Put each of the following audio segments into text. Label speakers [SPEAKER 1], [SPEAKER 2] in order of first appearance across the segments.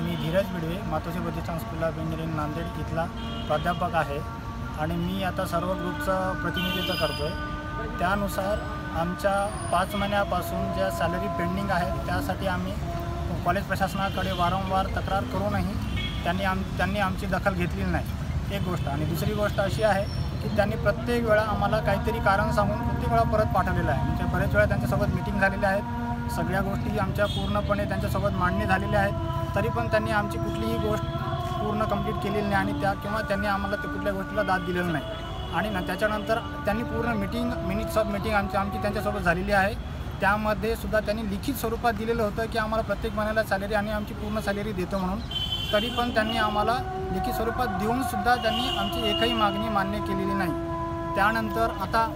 [SPEAKER 1] Me Dheeraj Bidwe Matoshri Pratishthan school of engineering Nanded इथला प्राध्यापक आहे आणि मी आता सर्व ग्रुपचं प्रतिनिधित्व करतो आहे त्यानुसार आमच्या पाच महिन्यापासून ज्या सॅलरी पेंडिंग आहेत त्यासाठी आम्ही कॉलेज प्रशासनाकडे वारंवार तक्रार करूनही त्यांनी आम त्यांनी आमची दखल घेतलेली नाही. एक गोष्ट. आणि दुसरी गोष्ट अशी आहे की त्यांनी प्रत्येक वेळा आम्हाला काहीतरी कारण सांगून प्रत्येक वेळा परत पाठवलेलं आहे. म्हणजे बरेच वेळा त्यांच्यासोबत मिटिंग झालेल्या आहेत. सगळ्या गोष्टी आमच्या पूर्णपणे त्यांच्यासोबत मांडणी झालेल्या आहेत. तरी पण त्यांनी आमची कुठलीही गोष्ट पूर्ण कंप्लीट केलेली नाही आणि त्या किंवा त्यांनी आम्हाला ते कुठल्या गोष्टीला दाद दिलेला नाही. आणि ना त्याच्यानंतर त्यांनी पूर्ण मिटिंग मिनिट्स ऑफ मिटिंग आमची आमची त्यांच्यासोबत झालेली आहे. त्यामध्ये सुद्धा त्यांनी लिखित स्वरूपात दिलेलं होतं की आम्हाला प्रत्येक महिन्याला सॅलरी आणि आमची पूर्ण सॅलरी देतो म्हणून. तरी पण त्यांनी आम्हाला लिखित स्वरूपात देऊनसुद्धा त्यांनी आमची एकही मागणी मान्य केलेली नाही. त्यानंतर आता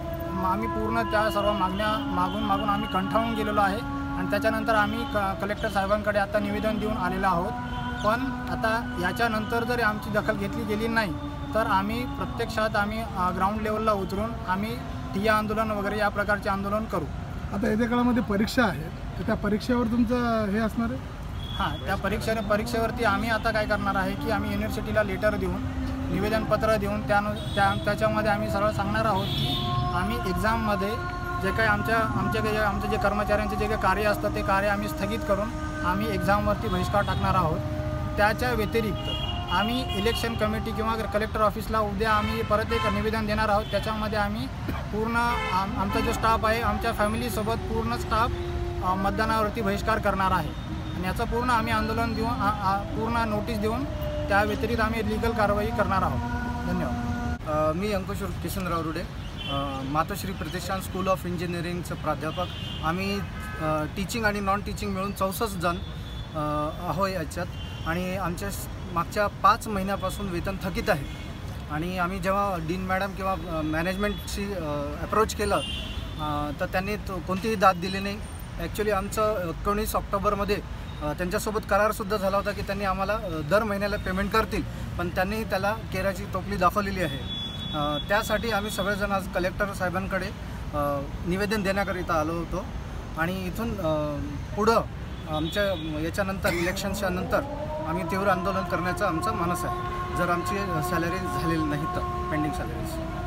[SPEAKER 1] आम्ही पूर्ण त्या सर्व मागण्या मागून मागून आम्ही कंठाळून गेलेलो आहे. आणि त्याच्यानंतर आम्ही क कलेक्टर साहेबांकडे आता निवेदन देऊन आलेलो आहोत. पण आता याच्यानंतर जर आमची दखल घेतली गेली नाही तर आम्ही प्रत्यक्षात आम्ही ग्राउंड लेवलला उतरून आम्ही ठिय्या आंदोलन वगैरे या प्रकारचे आंदोलन करू.
[SPEAKER 2] आता येत्या काळामध्ये परीक्षा आहेत तर त्या परीक्षेवर तुमचं हे असणार आहे?
[SPEAKER 1] हां त्या परीक्षे परीक्षेवरती आम्ही आता काय करणार आहे की आम्ही युनिव्हर्सिटीला लेटर देऊन निवेदनपत्र देऊन त्यानु त्या त्याच्यामध्ये आम्ही सरळ सांगणार आहोत की आम्ही एक्झाममध्ये जे काही आमच्या आमचे जे आमचे जे कर्मचाऱ्यांचे जे काही कार्य असतं ते कार्य आम्ही स्थगित करून आम्ही एक्झामवरती बहिष्कार टाकणार आहोत. त्याच्या व्यतिरिक्त आम्ही इलेक्शन कमिटी किंवा कलेक्टर ऑफिसला उद्या आम्ही परत एक निवेदन देणार आहोत. त्याच्यामध्ये आम्ही पूर्ण आम आमचा जो स्टाफ आहे आमच्या फॅमिलीसोबत पूर्ण स्टाफ मतदानावरती बहिष्कार करणार आहे. आणि याचं पूर्ण आम्ही आंदोलन देऊन पूर्ण नोटीस देऊन त्या व्यतिरिक्त आम्ही लिगल कारवाई करणार आहोत. धन्यवाद.
[SPEAKER 3] मी अंकुश किशनराव रुडे. मातोश्री प्रतिष्ठान स्कूल ऑफ इंजिनिअरिंगचं प्राध्यापक. आम्ही टीचिंग आणि नॉन टीचिंग मिळून चौसष्ट जण आहो याच्यात. आणि आमच्या मागच्या पाच महिन्यापासून वेतन थकीत आहे. आणि आम्ही जेव्हा डीन मॅडम किंवा मॅनेजमेंटशी अप्रोच केलं तर त्यांनी तो कोणतीही दाद दिली नाही. ॲक्च्युली आमचं एकोणीस ऑक्टोबरमध्ये त्यांच्यासोबत करारसुद्धा झाला होता की त्यांनी आम्हाला दर महिन्याला पेमेंट करतील. पण त्यांनी त्याला केराची टोपली दाखवलेली आहे. त्यासाठी आम्ही सगळेजण आज कलेक्टर साहेबांकडे निवेदन देण्याकरिता आलो होतो. आणि इथून पुढं आमच्या याच्यानंतर इलेक्शनच्या नंतर आम्ही तीव्र आंदोलन करण्याचा आमचा मानस आहे. जर आमची सॅलरी झालेली नाही तर पेंडिंग सॅलरीज